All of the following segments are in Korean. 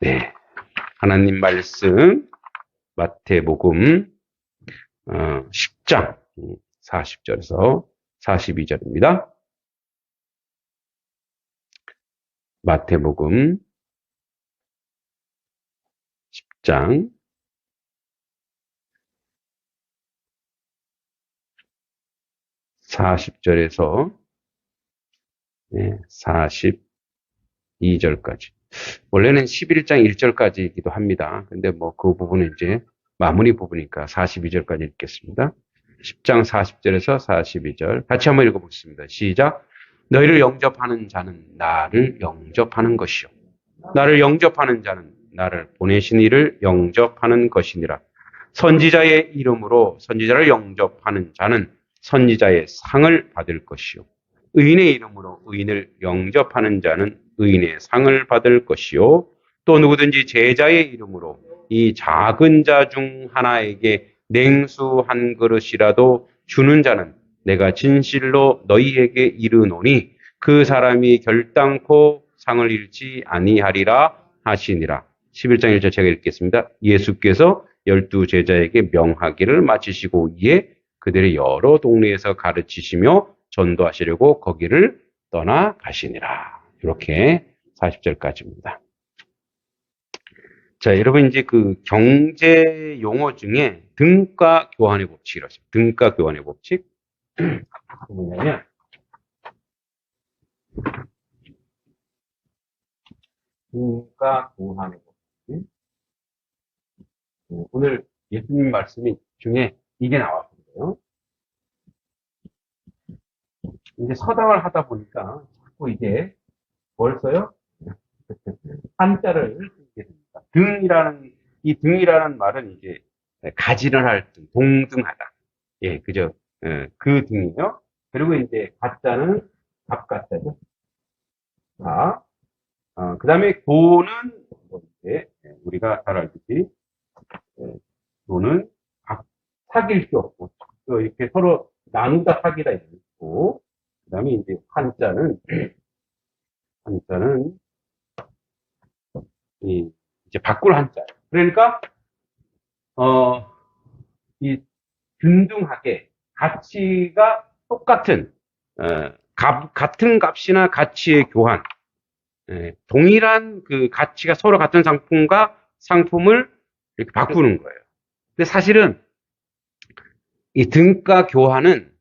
네. 하나님 말씀, 마태복음, 어, 10장, 40절에서 42절입니다. 마태복음 10장 40절에서 42절까지. 원래는 11장 1절까지이기도 합니다. 근데 뭐 그 부분은 이제 마무리 부분이니까 42절까지 읽겠습니다. 10장 40절에서 42절. 같이 한번 읽어보겠습니다. 시작. 너희를 영접하는 자는 나를 영접하는 것이요. 나를 영접하는 자는 나를 보내신 이를 영접하는 것이니라. 선지자의 이름으로 선지자를 영접하는 자는 선지자의 상을 받을 것이요. 의인의 이름으로 의인을 영접하는 자는 의인의 상을 받을 것이요. 또 누구든지 제자의 이름으로 이 작은 자 중 하나에게 냉수 한 그릇이라도 주는 자는 내가 진실로 너희에게 이르노니 그 사람이 결단코 상을 잃지 아니하리라 하시니라. 11장 1절 제가 읽겠습니다. 예수께서 열두 제자에게 명하기를 마치시고 이에 그들의 여러 동네에서 가르치시며 전도하시려고 거기를 떠나 가시니라. 이렇게 40절까지입니다. 자, 여러분 이제 그 경제 용어 중에 등가 교환의 법칙 이라고 있습니다. 등가 교환의 법칙. 뭐냐면 등가 교환의 법칙. 네, 오늘 예수님 말씀이 중에 이게 나왔거든요. 이제 서당을 하다 보니까 자꾸 이제 뭘 써요? 한자를 쓰게 됩니다. 등이라는 이 등이라는 말은 이제 가지를 할 등, 동등하다. 예, 그죠? 예, 그 등이요. 그리고 이제 가짜는 갑가짜죠. 자, 어, 그 다음에 도는 뭐 이제 우리가 잘 알듯이 예, 도는 각 사귈 수 없고 또 이렇게 서로 나누다 사기다 있고 그 다음에 이제 한자는 한자는 이 이제 바꿀 한자. 그러니까 어, 이 균등하게 가치가 똑같은 어, 값, 같은 값이나 가치의 교환, 예, 동일한 그 가치가 서로 같은 상품과 상품을 이렇게 바꾸는 거예요. 근데 사실은 이 등가 교환은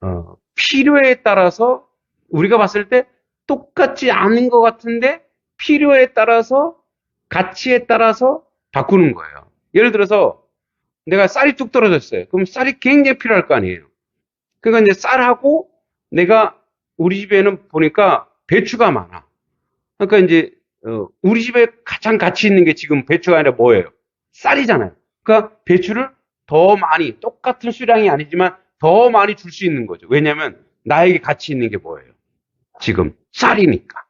어, 필요에 따라서 우리가 봤을 때 똑같지 않은 것 같은데 필요에 따라서 가치에 따라서 바꾸는 거예요. 예를 들어서 내가 쌀이 뚝 떨어졌어요. 그럼 쌀이 굉장히 필요할 거 아니에요. 그러니까 이제 쌀하고 내가 우리 집에는 보니까 배추가 많아. 그러니까 이제 어, 우리 집에 가장 가치 있는 게 지금 배추가 아니라 뭐예요? 쌀이잖아요. 그러니까 배추를 더 많이 똑같은 수량이 아니지만 더 많이 줄 수 있는 거죠. 왜냐하면 나에게 가치 있는 게 뭐예요? 지금 쌀이니까.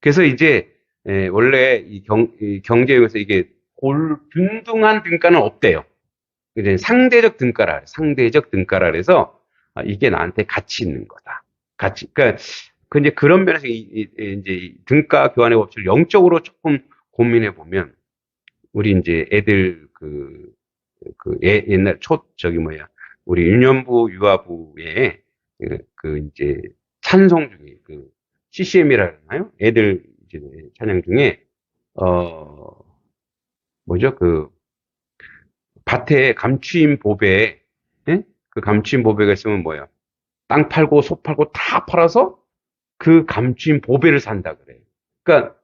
그래서 이제 에, 원래 이 경, 이 경제에서 이게 골 균등한 등가는 없대요. 이제 상대적 등가라, 상대적 등가라 그래서 아, 이게 나한테 가치 있는 거다. 가치. 그러니까 그 이제 그런 면에서 이, 이, 이제 이 등가 교환의 법칙을 영적으로 조금 고민해 보면 우리 이제 애들 그, 그 예, 옛날 초 저기 뭐야 우리 일년부 유아부에 그, 그 이제 찬송 중에 그 CCM이라 그러나요? 애들 이제 찬양 중에 어 뭐죠 그 밭에 감추인 보배 예? 그 감추인 보배가 있으면 뭐야 땅 팔고 소 팔고 다 팔아서 그 감추인 보배를 산다 그래요. 그러니까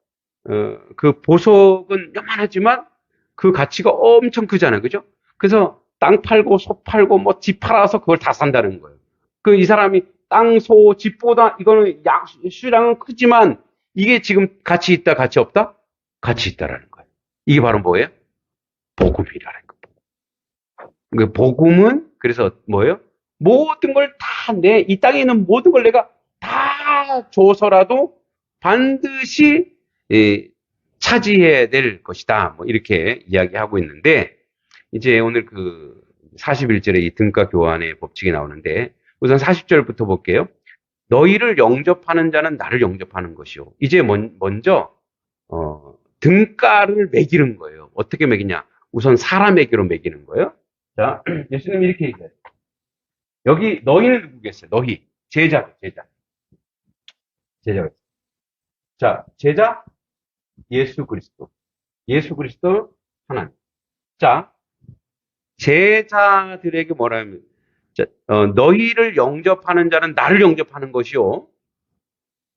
어, 그 보석은 요만하지만 그 가치가 엄청 크잖아요, 그죠? 그래서 땅 팔고 소 팔고 뭐 집 팔아서 그걸 다 산다는 거예요. 그 이 사람이 땅, 소, 집보다 이거는 양 수량은 크지만 이게 지금 가치 있다, 가치 없다? 가치 있다라는 거예요. 이게 바로 뭐예요? 복음이라는 거예요. 그 복음은 그래서 뭐예요? 모든 걸 다 내 이 땅에 있는 모든 걸 내가 다 줘서라도 반드시 예, 차지해야 될 것이다. 뭐 이렇게 이야기하고 있는데 이제 오늘 그 41절에 이 등가 교환의 법칙이 나오는데 우선 40절부터 볼게요. 너희를 영접하는 자는 나를 영접하는 것이요. 이제 먼, 저 어, 등가를 매기는 거예요. 어떻게 매기냐? 우선 사람에게로 매기는 거예요. 자, 예수님이 이렇게 얘기해요. 여기 너희는 누구겠어요? 너희. 제자, 제자. 있어요. 자, 제자, 예수 그리스도. 예수 그리스도 하나님. 자, 제자들에게 뭐라면, 자, 어, 너희를 영접하는 자는 나를 영접하는 것이요.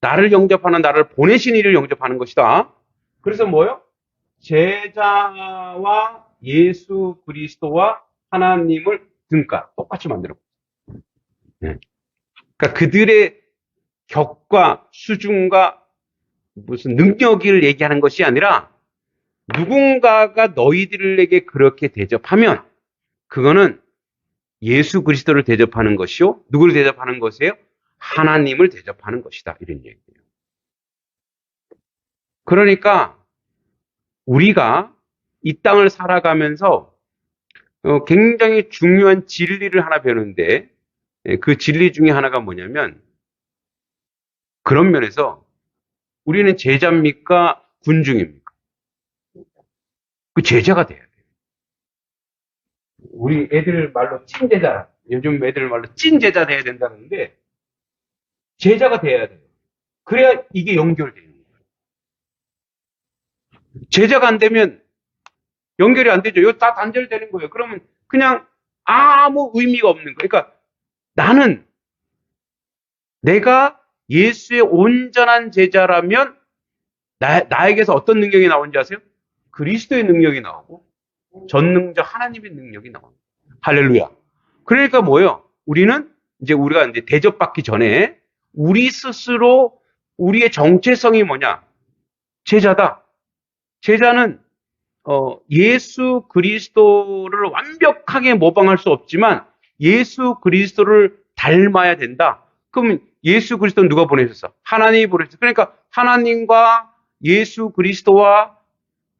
나를 영접하는 나를 보내신 이를 영접하는 것이다. 그래서 뭐요? 제자와 예수 그리스도와 하나님을 등가 똑같이 만들어. 네. 그러니까 그들의 격과 수준과 무슨 능력을 얘기하는 것이 아니라 누군가가 너희들에게 그렇게 대접하면 그거는 예수 그리스도를 대접하는 것이요. 누구를 대접하는 것이에요? 하나님을 대접하는 것이다. 이런 얘기예요. 그러니까 우리가 이 땅을 살아가면서 어, 굉장히 중요한 진리를 하나 배우는데 예, 그 진리 중에 하나가 뭐냐면 그런 면에서 우리는 제자입니까? 군중입니까? 그 제자가 돼요. 우리 애들 말로 찐 제자, 요즘 애들 말로 찐 제자 돼야 된다는데 제자가 돼야 돼요. 그래야 이게 연결되는 거예요. 제자가 안 되면 연결이 안 되죠. 이거 다 단절되는 거예요. 그러면 그냥 아무 의미가 없는 거예요. 그러니까 나는 내가 예수의 온전한 제자라면 나, 나에게서 어떤 능력이 나오는지 아세요? 그리스도의 능력이 나오고 전능자 하나님의 능력이 나옵니다. 할렐루야. 그러니까 뭐예요? 우리는 이제 우리가 이제 대접받기 전에 우리 스스로 우리의 정체성이 뭐냐? 제자다. 제자는 어, 예수 그리스도를 완벽하게 모방할 수 없지만 예수 그리스도를 닮아야 된다. 그러면 예수 그리스도는 누가 보내셨어? 하나님이 보내셨어. 그러니까 하나님과 예수 그리스도와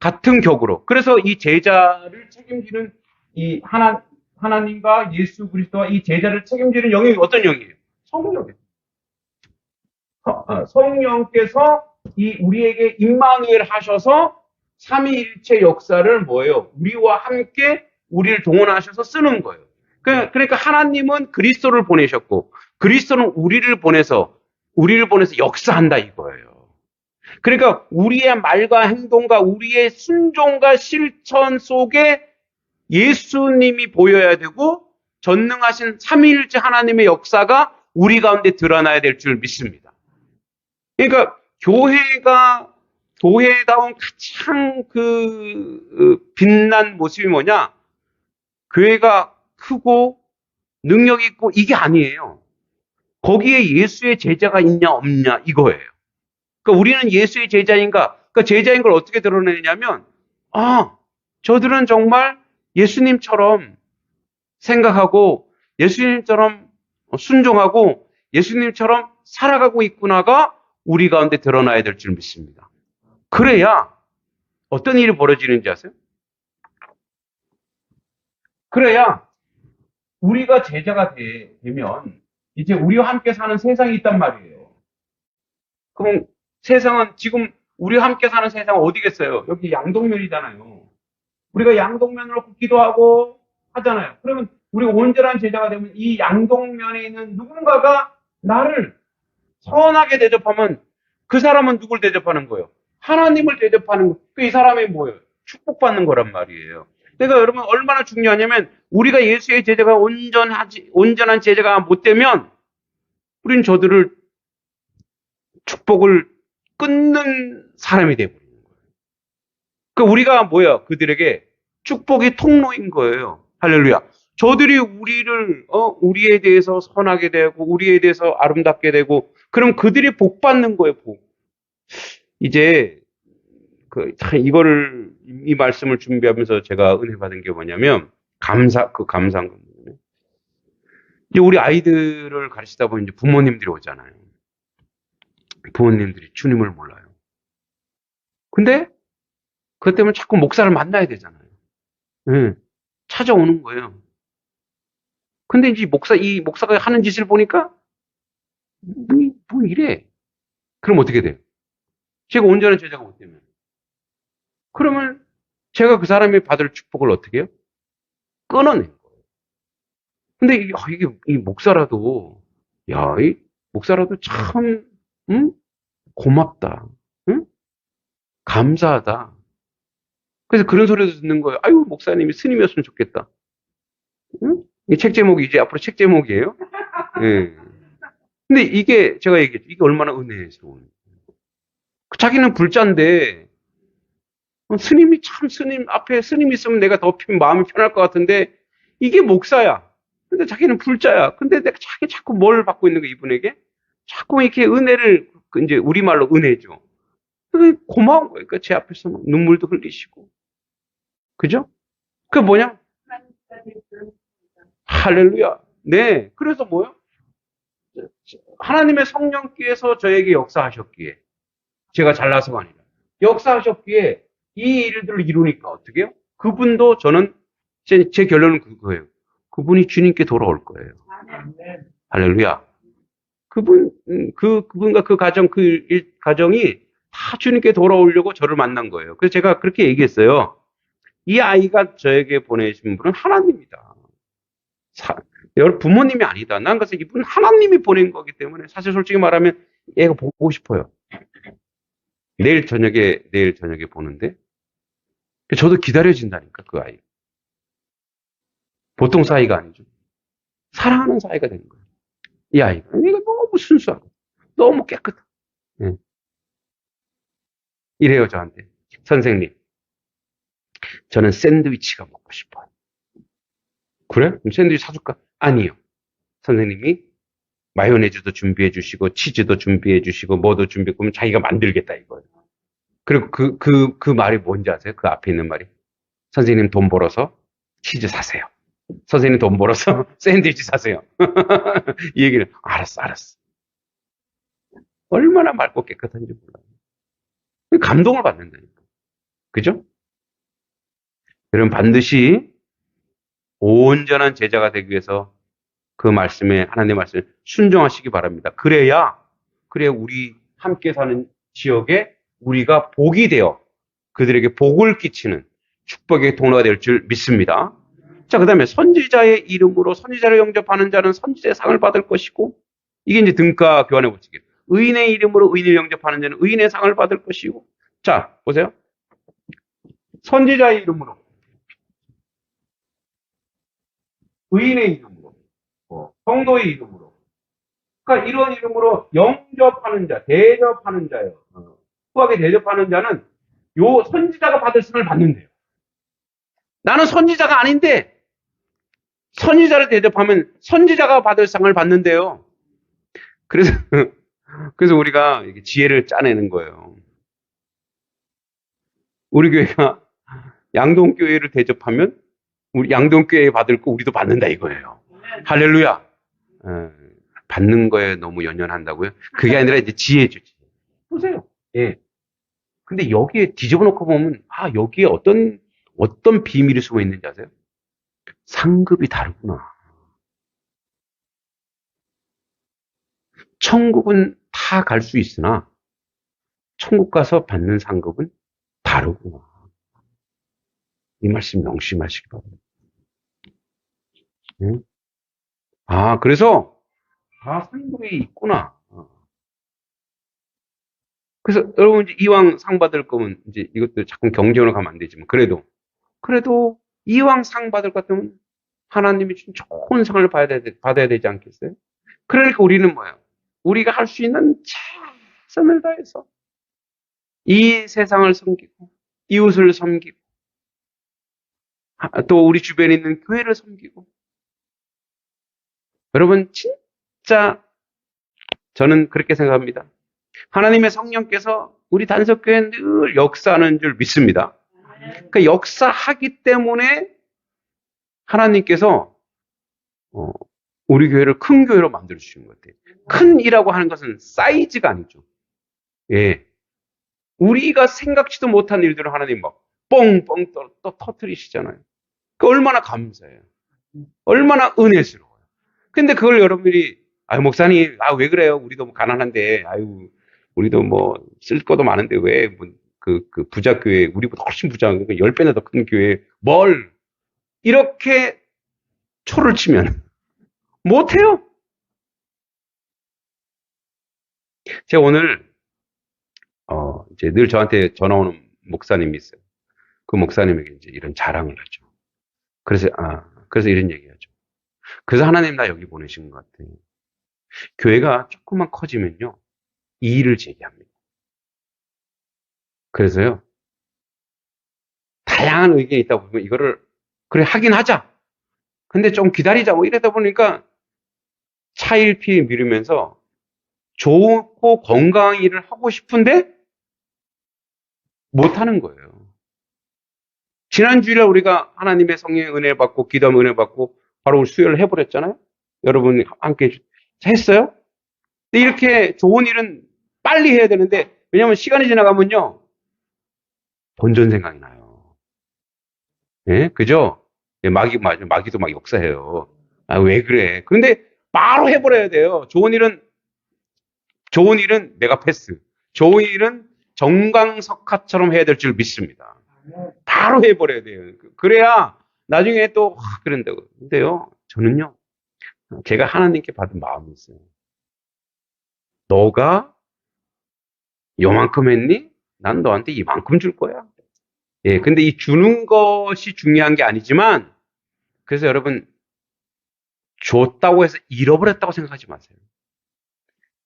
같은 격으로. 그래서 이 제자를 책임지는 이 하나, 하나님과 예수 그리스도와 이 제자를 책임지는 영역이 어떤 영이에요? 성령이에요. 어, 성령께서 이 우리에게 임마누엘 하셔서 삼위일체 역사를 뭐예요? 우리와 함께 우리를 동원하셔서 쓰는 거예요. 그- 그러니까 하나님은 그리스도를 보내셨고 그리스도는 우리를 보내서 우리를 보내서 역사한다 이거예요. 그러니까 우리의 말과 행동과 우리의 순종과 실천 속에 예수님이 보여야 되고 전능하신 삼위일체 하나님의 역사가 우리 가운데 드러나야 될 줄 믿습니다. 그러니까 교회가 교회다운 가장 그 어, 빛난 모습이 뭐냐? 교회가 크고 능력 있고 이게 아니에요. 거기에 예수의 제자가 있냐 없냐 이거예요. 그러니까 우리는 예수의 제자인가? 그러니까 제자인 걸 어떻게 드러내냐면 아 저들은 정말 예수님처럼 생각하고 예수님처럼 순종하고 예수님처럼 살아가고 있구나가 우리 가운데 드러나야 될 줄 믿습니다. 그래야 어떤 일이 벌어지는지 아세요? 그래야 우리가 제자가 되, 면 이제 우리와 함께 사는 세상이 있단 말이에요. 그럼 세상은 지금 우리와 함께 사는 세상은 어디겠어요? 여기 양동면이잖아요. 우리가 양동면으로 굽기도 하고 하잖아요. 그러면 우리가 온전한 제자가 되면 이 양동면에 있는 누군가가 나를 선하게 대접하면 그 사람은 누굴 대접하는 거예요? 하나님을 대접하는 거. 그 이 사람이 뭐예요? 축복받는 거란 말이에요. 그러니까 여러분 얼마나 중요하냐면 우리가 예수의 제자가 온전하지 온전한 제자가 못 되면 우리는 저들을 축복을 끊는 사람이 되어 버리는 거예요. 그러니까 우리가 뭐야? 그들에게 축복의 통로인 거예요. 할렐루야. 저들이 우리를 어 우리에 대해서 선하게 되고 우리에 대해서 아름답게 되고 그럼 그들이 복 받는 거예요. 복. 이제 그참 이거를 이 말씀을 준비하면서 제가 은혜 받은 게 뭐냐면 감사 그 감사한 겁니다. 이제 우리 아이들을 가르치다 보면 이제 부모님들이 오잖아요. 부모님들이 주님을 몰라요. 근데 그것 때문에 자꾸 목사를 만나야 되잖아요. 예, 찾아오는 거예요. 근데 이제 목사 이 목사가 하는 짓을 보니까 뭐, 뭐 이래. 그럼 어떻게 돼요? 제가 온전한 제자가 못 되면 그러면 제가 그 사람이 받을 축복을 어떻게 해요? 끊어낸 거예요. 근데 이- 아, 이게, 이 목사라도, 야, 이 목사라도 참, 응? 고맙다. 응? 감사하다. 그래서 그런 소리도 듣는 거예요. 아유, 목사님이 스님이었으면 좋겠다. 응? 이책 제목이 이제 앞으로 책 제목이에요. 예. 근데 이게 제가 얘기했죠. 이게 얼마나 은혜스러운. 자기는 불자인데 어, 스님이 참 스님 앞에 스님 있으면 내가 더 편- 마음이 편할 것 같은데 이게 목사야. 근데 자기는 불자야. 근데 내가 자기 자꾸 뭘 받고 있는 거 이분에게? 자꾸 이렇게 은혜를 그 이제 우리말로 은혜죠. 고마운 거예요. 그러니까 제 앞에서 막 눈물도 흘리시고. 그죠? 그 뭐냐? 할렐루야. 네. 그래서 뭐요? 하나님의 성령께서 저에게 역사하셨기에 제가 잘나서가 아니라 역사하셨기에 이 일들을 이루니까 어떻게 해요? 그분도 저는 제, 제 결론은 그거예요. 그분이 주님께 돌아올 거예요. 할렐루야. 그분 음, 그 그분과 그 가정 그 일, 가정이 다 주님께 돌아오려고 저를 만난 거예요. 그래서 제가 그렇게 얘기했어요. 이 아이가 저에게 보내신 분은 하나님이다. 사- 여러분 부모님이 아니다. 난 그래서 이분 하나님이 보낸 거기 때문에 사실 솔직히 말하면 얘가 보고 싶어요. 내일 저녁에 내일 저녁에 보는데 저도 기다려진다니까 그 아이. 보통 사이가 아니죠. 사랑하는 사이가 되는 거예요. 이 아이가 얘가 너무 순수하고 너무 깨끗하고 예. 이래요 저한테 선생님 저는 샌드위치가 먹고 싶어요. 그래? 그럼 샌드위치 사줄까? 아니요. 선생님이 마요네즈도 준비해 주시고 치즈도 준비해 주시고 뭐도 준비해 그러면 자기가 만들겠다 이거예요. 그리고 그, 그, 그 말이 뭔지 아세요? 그 앞에 있는 말이. 선생님 돈 벌어서 치즈 사세요. 선생님 돈 벌어서 샌드위치 사세요. 이 얘기를, 알았어, 알았어. 얼마나 맑고 깨끗한지 몰라요. 감동을 받는다니까. 그죠? 여러분 반드시 온전한 제자가 되기 위해서 그 말씀에, 하나님의 말씀에 순종하시기 바랍니다. 그래야, 그래야 우리 함께 사는 지역에 우리가 복이 되어 그들에게 복을 끼치는 축복의 통로가 될 줄 믿습니다. 자, 그 다음에 선지자의 이름으로 선지자를 영접하는 자는 선지자의 상을 받을 것이고, 이게 이제 등가 교환의 법칙이에요. 의인의 이름으로 의인을 영접하는 자는 의인의 상을 받을 것이고, 자, 보세요. 선지자의 이름으로, 의인의 이름으로, 어, 성도의 이름으로, 그러니까 이런 이름으로 영접하는 자, 대접하는 자예요. 어, 후하게 대접하는 자는 요 선지자가 받을 상을 받는데요. 나는 선지자가 아닌데 선지자를 대접하면 선지자가 받을 상을 받는데요. 그래서 그래서 우리가 이렇게 지혜를 짜내는 거예요. 우리 교회가 양동교회를 대접하면 우리 양동교회 받을 거 우리도 받는다 이거예요. 할렐루야. 어, 받는 거에 너무 연연한다고요? 그게 아니라 이제 지혜죠. 지혜. 보세요. 예. 근데 여기에 뒤집어 놓고 보면 아 여기에 어떤 어떤 비밀이 숨어 있는지 아세요? 상급이 다르구나. 천국은 다 갈 수 있으나 천국 가서 받는 상급은 다르구나. 이 말씀 명심하시기 바랍니다. 응? 아, 그래서 다 상급이 있구나. 어. 그래서 여러분 이제 이왕 상 받을 거면 이제 이것도 자꾸 경쟁으로 가면 안 되지만 그래도 그래도 이왕 상 받을 것 같으면 하나님이 준 좋은 상을 받아야, 되, 받아야 되지 않겠어요? 그러니까 우리는 뭐예요? 우리가 할 수 있는 최선을 다해서 이 세상을 섬기고 이웃을 섬기고 아, 또 우리 주변에 있는 교회를 섬기고 여러분 진짜 저는 그렇게 생각합니다. 하나님의 성령께서 우리 단석교회에 늘 역사하는 줄 믿습니다. 그 역사하기 때문에 하나님께서 어, 우리 교회를 큰 교회로 만들어 주신 것 같아요. 큰 이라고 하는 것은 사이즈가 아니죠. 예. 우리가 생각지도 못한 일들을 하나님 막 뻥뻥 또, 또 터트리시잖아요. 그 얼마나 감사해요. 얼마나 은혜스러워요. 근데 그걸 여러분들이 아유 목사님 아 왜 그래요? 우리도 뭐 가난한데 아유 우리도 뭐 쓸 것도 많은데 왜 뭐 그, 그 부자 교회, 우리보다 훨씬 부자한 그 10배나 더 큰 교회, 뭘, 이렇게 초를 치면 못해요. 제가 오늘, 어, 이제 늘 저한테 전화 오는 목사님이 있어요. 그 목사님에게 이제 이런 자랑을 하죠. 그래서, 아, 그래서 이런 얘기 하죠. 그래서 하나님 나 여기 보내신 것 같아요. 교회가 조금만 커지면요. 이의를 제기합니다. 그래서요. 다양한 의견이 있다 보면 이거를 그래 하긴 하자. 근데 좀 기다리자. 뭐 이러다 보니까 차일피 미루면서 좋고 건강한 일을 하고 싶은데 못 하는 거예요. 지난 주일에 우리가 하나님의 성령의 은혜 받고 기도하면 은혜 받고 바로 수요를 해버렸잖아요. 여러분 함께 했어요? 이렇게 좋은 일은 빨리 해야 되는데 왜냐하면 시간이 지나가면요 본전 생각이 나요. 예, 그죠? 예, 마귀 마귀도 막 역사해요. 아 왜 그래? 그런데 바로 해버려야 돼요. 좋은 일은 좋은 일은 내가 패스. 좋은 일은 정광석화처럼 해야 될 줄 믿습니다. 바로 해버려야 돼요. 그- 그래야 나중에 또 아, 그런다고. 근데요, 저는요, 제가 하나님께 받은 마음이 있어요. 너가 요만큼 했니? 난 너한테 이만큼 줄 거야. 예, 근데 이 주는 것이 중요한 게 아니지만, 그래서 여러분, 줬다고 해서 잃어버렸다고 생각하지 마세요.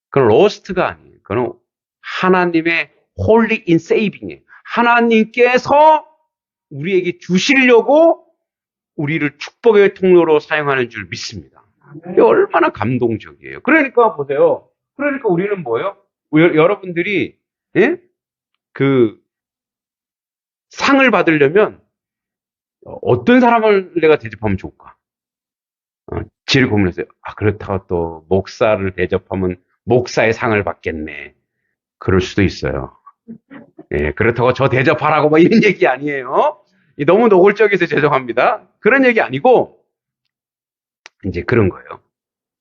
그건 로스트가 아니에요. 그건 하나님의 홀리 인 세이빙이에요. 하나님께서 우리에게 주시려고 우리를 축복의 통로로 사용하는 줄 믿습니다. 이게 얼마나 감동적이에요. 그러니까 보세요. 그러니까 우리는 뭐예요? 여- 여러분들이 예? 그 상을 받으려면 어, 어떤 사람을 내가 대접하면 좋을까? 어, 지를 고민했어요. 아 그렇다고 또 목사를 대접하면 목사의 상을 받겠네. 그럴 수도 있어요. 예, 그렇다고 저 대접하라고 뭐 이런 얘기 아니에요. 이 너무 노골적이어서 죄송합니다. 그런 얘기 아니고 이제 그런 거예요.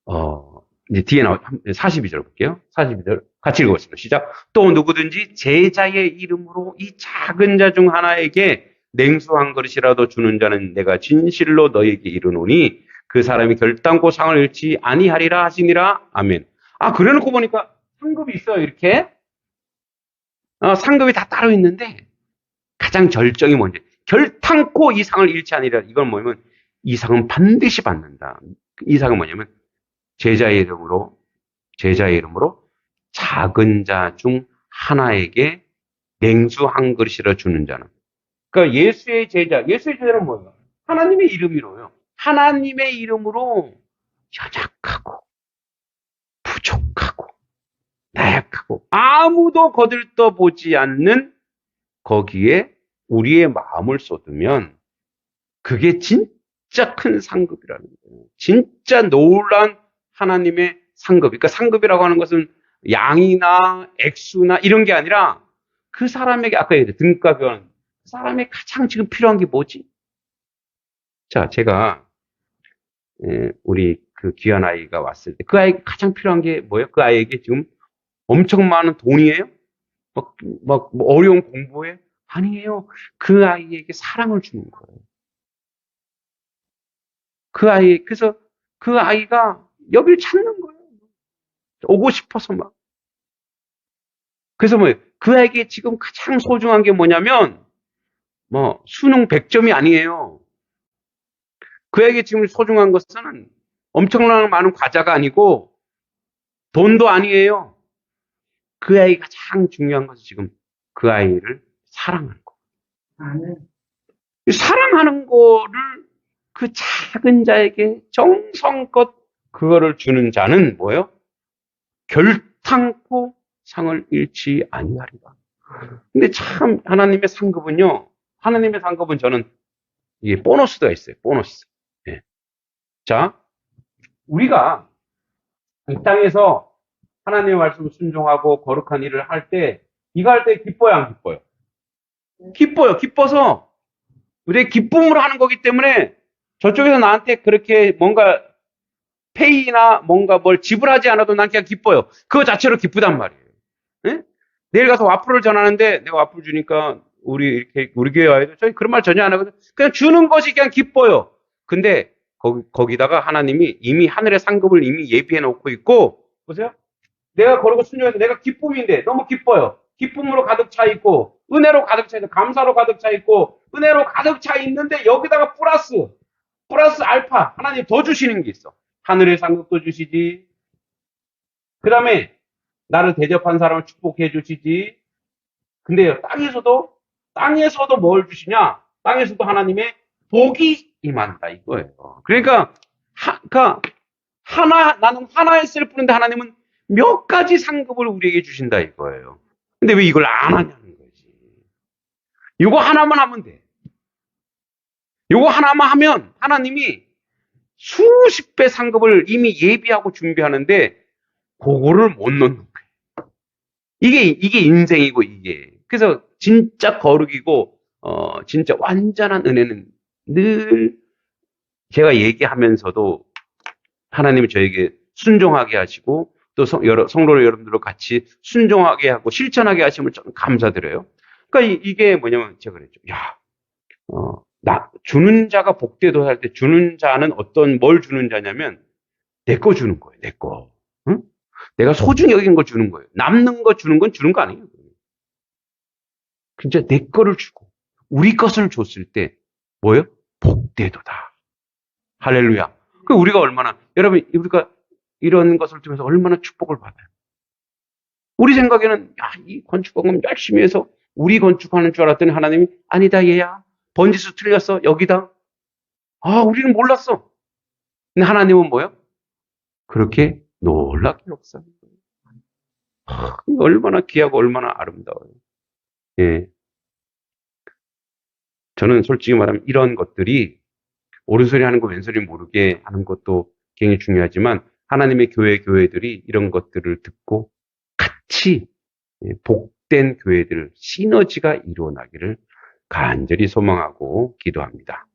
어, 이제 뒤에 나오 42절 볼게요. 42절 같이 읽어보겠습니다. 시작. 또 누구든지 제자의 이름으로 이 작은 자 중 하나에게 냉수 한 그릇이라도 주는 자는 내가 진실로 너에게 이르노니 그 사람이 결단코 상을 잃지 아니하리라 하시니라. 아멘. 아, 그래 놓고 보니까 상급이 있어요. 이렇게. 어, 상급이 다 따로 있는데 가장 절정이 뭔지 결탄코 이 상을 잃지 아니라 이건 뭐냐면 이 상은 반드시 받는다. 이 상은 뭐냐면 제자의 이름으로 제자의 이름으로 작은 자 중 하나에게 냉수 한 그릇이라 주는 자는 그러니까 예수의 제자 예수의 제자는 뭐예요? 하나님의 이름이로요. 하나님의 이름으로 연약하고 부족하고 나약하고 아무도 거들떠 보지 않는 거기에 우리의 마음을 쏟으면 그게 진짜 큰 상급이라는 거예요. 진짜 놀란 하나님의 상급. 그러니까 상급이라고 하는 것은 양이나 액수나 이런 게 아니라 그 사람에게 아까 얘기했죠. 등가 교환. 그 사람이 가장 지금 필요한 게 뭐지? 자, 제가 에, 우리 그 귀한 아이가 왔을 때 그 아이가 가장 필요한 게 뭐예요? 그 아이에게 지금 엄청 많은 돈이에요? 막, 막, 뭐 어려운 공부에? 아니에요. 그 아이에게 사랑을 주는 거예요. 그 아이, 그래서 그 아이가 여길 찾는 거예요. 오고 싶어서 막. 그래서 뭐, 그 아이에게 지금 가장 소중한 게 뭐냐면, 뭐, 수능 100점이 아니에요. 그에게 지금 소중한 것은 엄청나게 많은 과자가 아니고, 돈도 아니에요. 그 아이가 가장 중요한 것은 지금 그 아이를 사랑하는 거. 이 사랑하는 거를 그 작은 자에게 정성껏 그거를 주는 자는 뭐예요? 결탄코 상을 잃지 아니하리라. 근데 참 하나님의 상급은요. 하나님의 상급은 저는 이게 보너스가 있어요. 보너스. 예. 자, 우리가 이 땅에서 하나님의 말씀을 순종하고 거룩한 일을 할 때, 이거 할 때 기뻐요, 안 기뻐요? 기뻐요. 기뻐서 우리의 기쁨으로 하는 거기 때문에 저쪽에서 나한테 그렇게 뭔가 페이나 뭔가 뭘 지불하지 않아도 난 그냥 기뻐요. 그거 자체로 기쁘단 말이에요. 예? 내일 가서 와플을 전하는데 내가 와플 주니까 우리 이렇게 우리 교회 돼. 저희 그런 말 전혀 안 하거든. 그냥 주는 것이 그냥 기뻐요. 근데 거기 거기 다가 하나님이 이미 하늘의 상급을 이미 예비해 놓고 있고 보세요. 내가 거르고 순종해서 내가 기쁨인데 너무 기뻐요. 기쁨으로 가득 차 있고 은혜로 가득 차 있고 감사로 가득 차 있고 은혜로 가득 차 있는데 여기다가 플러스 플러스 알파 하나님 더 주시는 게 있어. 하늘의 상급도 주시지. 그 다음에 나를 대접한 사람을 축복해 주시지. 근데 땅에서도 땅에서도 뭘 주시냐? 땅에서도 하나님의 복이 임한다 이거예요. 그러니까 하, 그러니까 하나 나는 하나 했을 뿐인데 하나님은 몇 가지 상급을 우리에게 주신다 이거예요. 근데 왜 이걸 안 하냐는 거지. 이거 하나만 하면 돼. 이거 하나만 하면 하나님이 수십 배 상급을 이미 예비하고 준비하는데 그거를 못 넣는 거예요. 이게 이게 인생이고 이게 그래서 진짜 거룩이고 어 진짜 완전한 은혜는 늘 제가 얘기하면서도 하나님이 저에게 순종하게 하시고 또 성, 여러, 성도를 여러분들과 같이 순종하게 하고 실천하게 하심을 저는 감사드려요. 그러니까 이, 게 뭐냐면 제가 그랬죠. 야, 어, 나 주는 자가 복되도 할 때 주는 자는 어떤 뭘 주는 자냐면 내 거 주는 거예요. 내 거. 응? 내가 소중히 여긴 거 주는 거예요. 남는 거 주는 건 주는 거 아니에요. 진짜 내 거를 주고 우리 것을 줬을 때 뭐예요? 복되도다. 할렐루야. 그 우리가 얼마나 여러분 우리가 이런 것을 통해서 얼마나 축복을 받아요. 우리 생각에는 야, 이 건축공은 열심히 해서 우리 건축하는 줄 알았더니 하나님이 아니다 얘야. 번지수 틀렸어. 여기다. 아, 우리는 몰랐어. 근데 하나님은 뭐요? 그렇게 놀랍게 역사하는 거예요. 아, 얼마나 귀하고 얼마나 아름다워요. 예. 저는 솔직히 말하면 이런 것들이 옳은 소리 하는 거 왼소리 모르게 하는 것도 굉장히 중요하지만 하나님의 교회 교회들이 이런 것들을 듣고 같이 예, 복된 교회들 시너지가 이루어나기를 간절히 소망하고 기도합니다.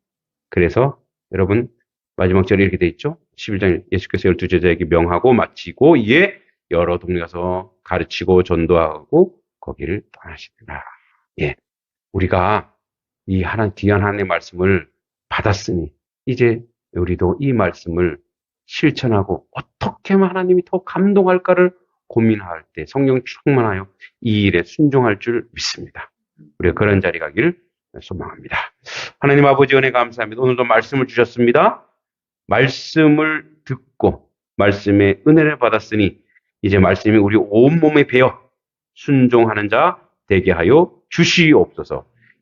그래서 여러분 마지막 절에 이렇게 돼 있죠. 11장 예수께서 열두 제자에게 명하고 마치고 이에 여러 동네 가서 가르치고 전도하고 거기를 떠나시더라. 예. 우리가 이 하나 귀한 하나님의 말씀을 받았으니 이제 우리도 이 말씀을 실천하고 어떻게 하면 하나님이 더 감동할까를 고민할 때 성령 충만하여 이 일에 순종할 줄 믿습니다. 우리가 그런 자리 가기를 소망합니다. 하나님 아버지 은혜 감사합니다. 오늘도 말씀을 주셨습니다. 말씀을 듣고 말씀의 은혜를 받았으니 이제 말씀이 우리 온몸에 배어 순종하는 자 되게 하여 주시옵소서.